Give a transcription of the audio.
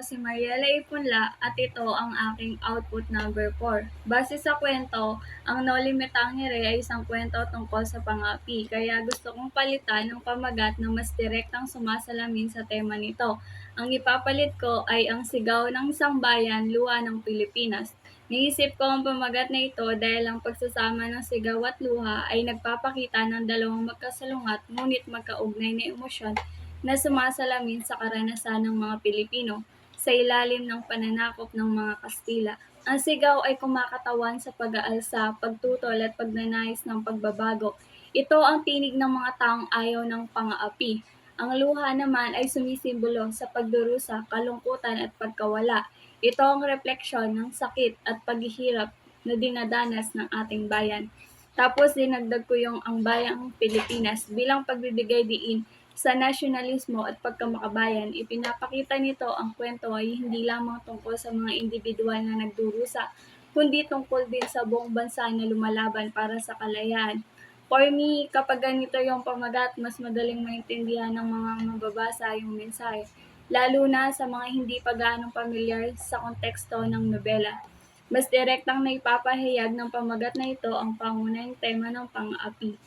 si Mariela Ipunla at ito ang aking output number 4. Base sa kwento, ang Noli Me Tangere ay isang kwento tungkol sa pangapi, kaya gusto kong palitan ng pamagat na mas direktang sumasalamin sa tema nito. Ang ipapalit ko ay ang sigaw ng isang bayan, luha ng Pilipinas. Naisip ko ang pamagat na ito dahil ang pagsasama ng sigaw at luha ay nagpapakita ng dalawang magkasalungat ngunit magkaugnay na emosyon na sumasalamin sa karanasan ng mga Pilipino sa ilalim ng pananakop ng mga Kastila. Ang sigaw ay kumakatawan sa pag-aalsa, pagtutol at pagnanais ng pagbabago. Ito ang tinig ng mga taong ayaw ng pangaapi. Ang luha naman ay sumisimbolo sa pagdurusa, kalungkutan at pagkawala. Ito ang refleksyon ng sakit at paghihirap na dinadanas ng ating bayan. Tapos dinagdag ko yung ang bayang Pilipinas bilang pagbibigay diin sa nasyonalismo at pagkamakabayan, ipinapakita nito ang kwento ay hindi lamang tungkol sa mga individual na nagdurusa, kundi tungkol din sa buong bansa na lumalaban para sa kalayaan. For me, kapag ganito yung pamagat, mas madaling maintindihan ng mga mababasa yung mensahe, lalo na sa mga hindi pa gaanong pamilyar sa konteksto ng nobela. Mas direktang naipapahayag ng pamagat na ito ang pangunahing tema ng pang-api.